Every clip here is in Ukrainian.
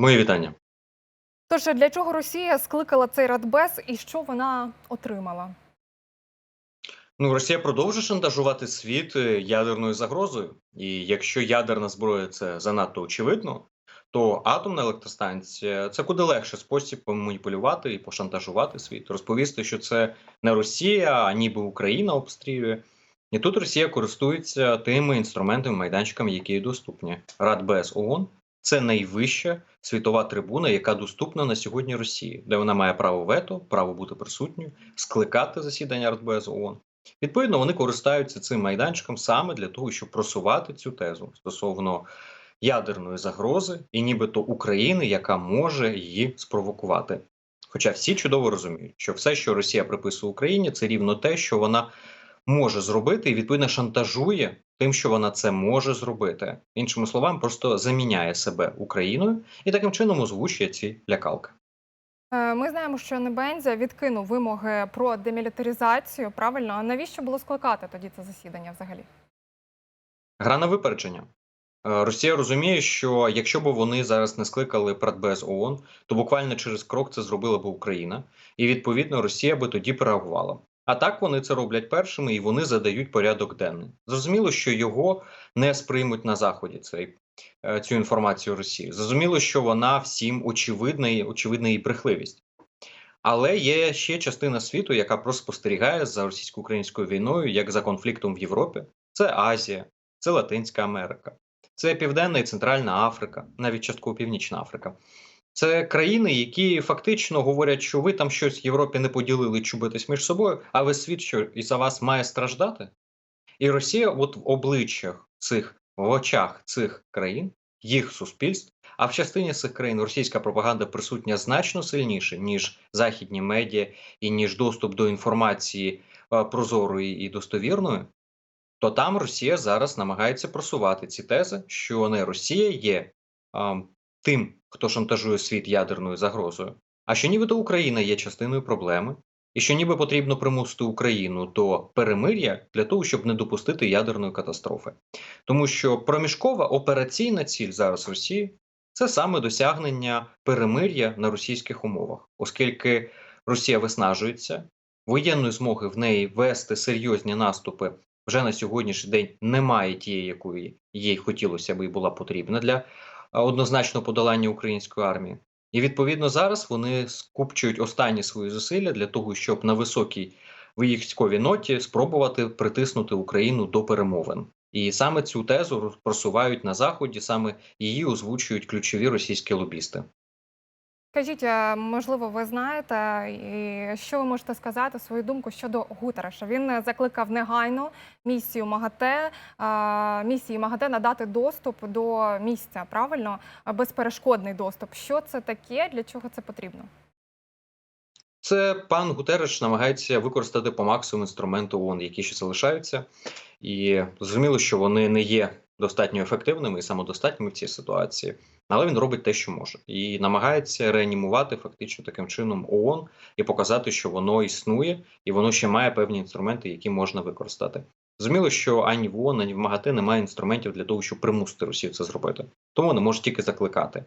Мої вітання. Тож для чого Росія скликала цей радбез і що вона отримала? Ну, Росія продовжує шантажувати світ е, ядерною загрозою. І якщо ядерна зброя це занадто очевидно, то атомна електростанція це куди легше спосіб поманіпулювати і пошантажувати світ, розповісти, що це не Росія, а ніби Україна обстрілює. І тут Росія користується тими інструментами, майданчиками, які доступні. Радбез ООН – це найвища світова трибуна, яка доступна на сьогодні Росії, де вона має право вето, право бути присутньою, скликати засідання Радбез ООН. Відповідно, вони користаються цим майданчиком саме для того, щоб просувати цю тезу стосовно ядерної загрози і нібито України, яка може її спровокувати. Хоча всі чудово розуміють, що все, що Росія приписує Україні, це рівно те, що вона може зробити, і відповідно шантажує тим, що вона це може зробити. Іншими словами, просто заміняє себе Україною і таким чином озвучує ці лякалки. Е, Ми знаємо, що Небензя відкинув вимоги про демілітаризацію. Правильно, а навіщо було скликати тоді це засідання взагалі? Гра на випередження. Е, Росія розуміє, що якщо б вони зараз не скликали Радбез ООН, то буквально через крок це зробила б Україна, і відповідно Росія би тоді реагувала. А так вони це роблять першими і вони задають порядок денний. Зрозуміло, що його не сприймуть на заході. Цей е, цю інформацію Росії. Зрозуміло, що вона всім очевидна і очевидна її брехливість. Але є ще частина світу, яка просто спостерігає за російсько-українською війною, як за конфліктом в Європі. Це Азія, це Латинська Америка, це Південна і Центральна Африка, навіть частково Північна Африка. Це країни, які фактично говорять, що ви там щось в Європі не поділили, чубитесь між собою, а весь світ, що і за вас має страждати. І Росія, от в обличчях цих в очах цих країн, їх суспільств, а в частині цих країн російська пропаганда присутня значно сильніше, ніж західні медіа і ніж доступ до інформації е, прозорої і достовірної. То там Росія зараз намагається просувати ці тези, що не Росія є а, тим, хто шантажує світ ядерною загрозою, а що нібито Україна є частиною проблеми, і що ніби потрібно примусити Україну до перемир'я для того, щоб не допустити ядерної катастрофи. Тому що проміжкова операційна ціль зараз Росії це саме досягнення перемир'я на російських умовах, оскільки Росія виснажується, воєнної змоги в неї вести серйозні наступи вже на сьогоднішній день немає тієї, якої їй хотілося би і була потрібна для а, однозначного подолання української армії. І відповідно зараз вони скупчують останні свої зусилля для того, щоб на високій військовій ноті спробувати притиснути Україну до перемовин. І саме цю тезу просувають на заході, саме її озвучують ключові російські лобісти. Скажіть, можливо, ви знаєте, і що ви можете сказати свою думку щодо Гутереша? Він е, закликав негайно місію МАГАТЕ місії МАГАТЕ надати доступ до місця, правильно безперешкодний доступ. Що це таке? Для чого це потрібно? Це пан Гутереш намагається використати по максимуму інструменти ООН, які ще залишаються, і зрозуміло, що вони не є достатньо ефективними і самодостатніми в цій ситуації, але він робить те, що може, і намагається реанімувати фактично таким чином ООН і показати, що воно існує, і воно ще має певні інструменти, які можна використати. Зрозуміло, що ані в ООН, ані в МАГАТЕ немає інструментів для того, щоб примусити Росію це зробити, тому вони можуть тільки закликати.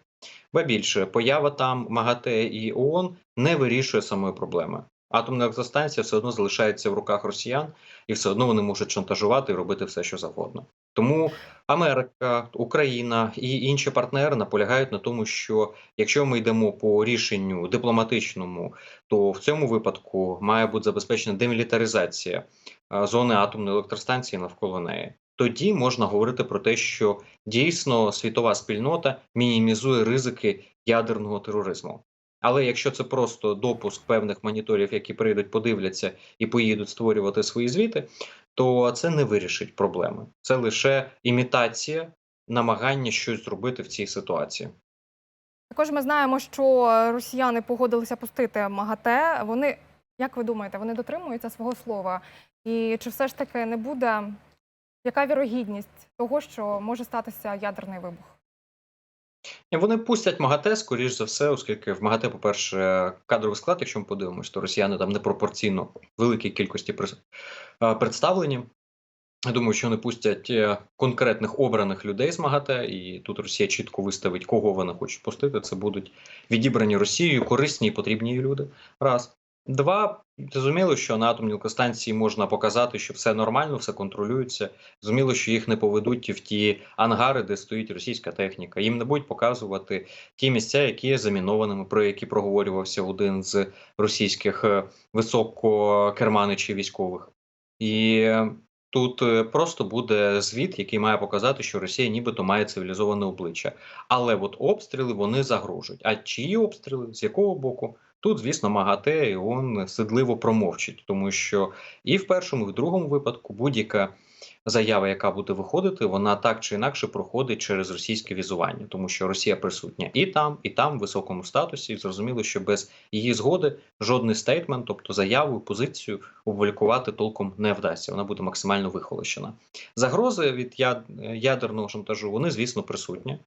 Ба більше поява там МАГАТЕ і ООН не вирішує самої проблеми. Атомна електростанція все одно залишається в руках росіян, і все одно вони можуть шантажувати і робити все, що завгодно. Тому Америка, Україна і інші партнери наполягають на тому, що якщо ми йдемо по рішенню дипломатичному, то в цьому випадку має бути забезпечена демілітаризація зони атомної електростанції навколо неї. Тоді можна говорити про те, що дійсно світова спільнота мінімізує ризики ядерного тероризму. Але якщо це просто допуск певних моніторів, які прийдуть, подивляться і поїдуть створювати свої звіти, то це не вирішить проблеми. Це лише імітація намагання щось зробити в цій ситуації. Також ми знаємо, що росіяни погодилися пустити МАГАТЕ. Вони, як ви думаєте, вони дотримуються свого слова? І чи все ж таки не буде яка вірогідність того, що може статися ядерний вибух? Вони пустять МАГАТЕ, скоріш за все, оскільки в МАГАТЕ, по-перше, кадровий склад, якщо ми подивимось, то росіяни там непропорційно великій кількості е, представлені. Я думаю, що вони пустять е, конкретних обраних людей з МАГАТЕ, і тут Росія чітко виставить, кого вони хочуть пустити. Це будуть відібрані Росією корисні і потрібні люди. Раз. Два. Зрозуміло, що на атомній електростанції можна показати, що все нормально, все контролюється. Зрозуміло, що їх не поведуть в ті ангари, де стоїть російська техніка. Їм не будуть показувати ті місця, які є замінованими, про які проговорювався один з російських е, висококерманичів військових. І тут е, просто буде звіт, який має показати, що Росія нібито має цивілізоване обличчя. Але от обстріли вони загрожують. А чиї обстріли? З якого боку? Тут, звісно, МАГАТЕ і ООН сидливо промовчить, тому що і в першому, і в другому випадку будь-яка заява, яка буде виходити, вона так чи інакше проходить через російське візування, тому що Росія присутня і там, і там в високому статусі. І зрозуміло, що без її згоди жодний стейтмент, тобто заяву, позицію, опублікувати толком не вдасться. Вона буде максимально вихолощена. Загрози від ядерного шантажу вони, звісно, присутні.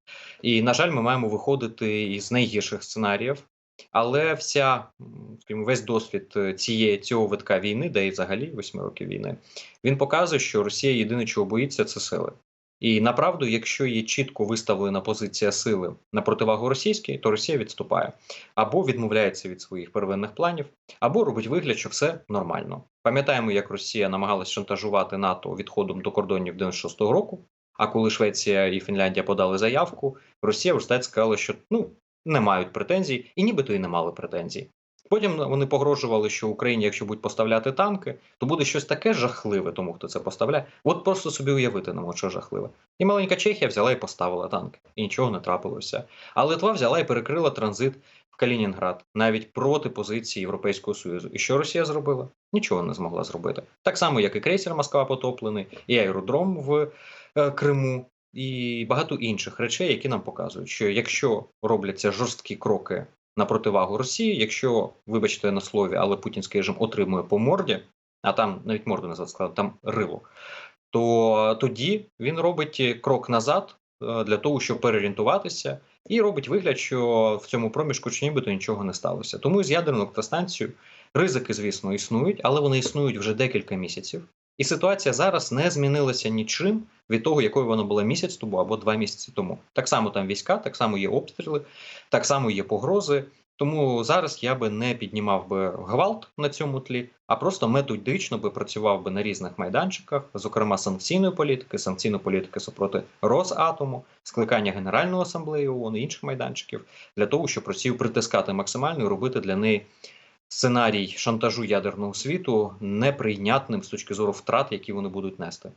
І, на жаль, ми маємо виходити із найгірших сценаріїв. Але вся, скажімо, весь досвід е, цієї цього витка війни, де і взагалі восьми років війни, він показує, що Росія єдине, чого боїться, це сили. І направду, якщо є чітко виставлена позиція сили на противагу російській, то Росія відступає або відмовляється від своїх первинних планів, або робить вигляд, що все нормально. Пам'ятаємо, як Росія намагалась шантажувати НАТО відходом до кордонів 96-го року. А коли Швеція і Фінляндія подали заявку, Росія в сказала, що ну не мають претензій, і нібито і не мали претензій. Потім вони погрожували, що Україні, якщо будуть поставляти танки, то буде щось таке жахливе, тому хто це поставляє. От просто собі уявити не можу, що жахливе. І маленька Чехія взяла і поставила танки, і нічого не трапилося. А Литва взяла і перекрила транзит в Калінінград навіть проти позиції Європейського Союзу. І що Росія зробила? Нічого не змогла зробити. Так само, як і крейсер Москва потоплений, і аеродром в е, Криму і багато інших речей, які нам показують, що якщо робляться жорсткі кроки на противагу Росії, якщо, вибачте на слові, але путінський режим отримує по морді, а там навіть морду назвати сказав, там рило, то тоді він робить крок назад е, для того, щоб переорієнтуватися, і робить вигляд, що в цьому проміжку чи нібито нічого не сталося. Тому з ядерною електростанцією ризики, звісно, існують, але вони існують вже декілька місяців. І ситуація зараз не змінилася нічим від того, якою вона була місяць тому або два місяці тому. Так само там війська, так само є обстріли, так само є погрози. Тому зараз я би не піднімав би гвалт на цьому тлі, а просто методично би працював би на різних майданчиках, зокрема санкційної політики, санкційної політики супроти Росатому, скликання Генеральної асамблеї ООН і інших майданчиків для того, щоб Росію притискати максимально і робити для неї сценарій шантажу ядерного світу неприйнятним з точки зору втрат, які вони будуть нести.